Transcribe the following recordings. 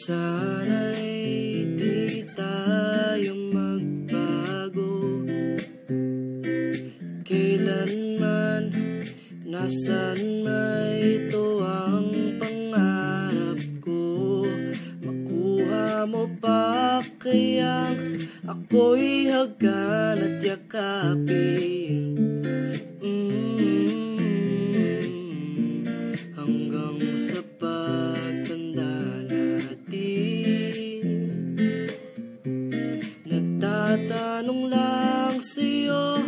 Sana'y di tayo magbago. Kailanman, nasan may ito ang ko? Makuha mo pa kayang ako'y hagan at yakapin? Sa'yo.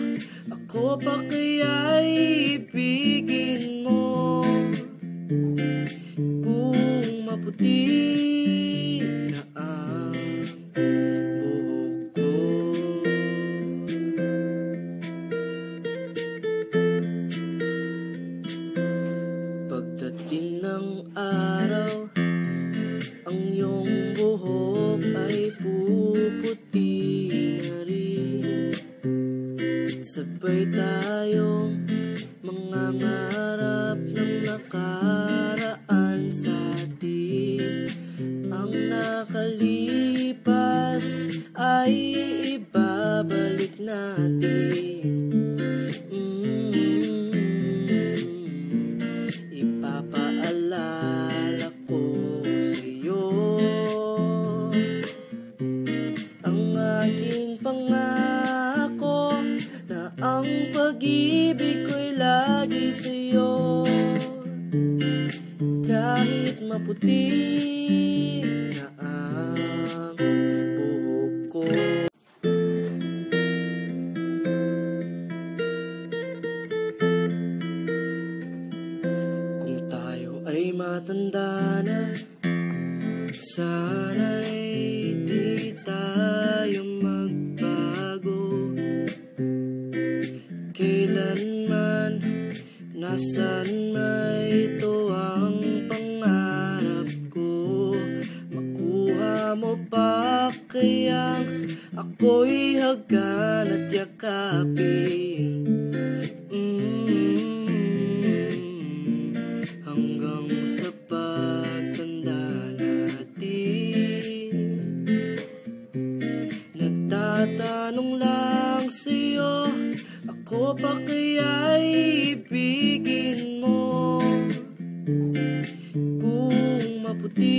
Ako pa kaya'y ibigin mo? Kung maputi Sabay tayong mga ngarap ng nakaraan sa atin. Ang nakalipas ay ibabalik natin ang pag-ibig ko'y lagi sa'yo. Kahit maputi na ang buhok ko. Kung tayo ay matanda na Sana'y Nasaan may ito ang pangarap ko? Makuha mo pa kaya Ako'y hagan at yakapin? Mm, Ako pa kaya'y ibigin mo? Kung maputi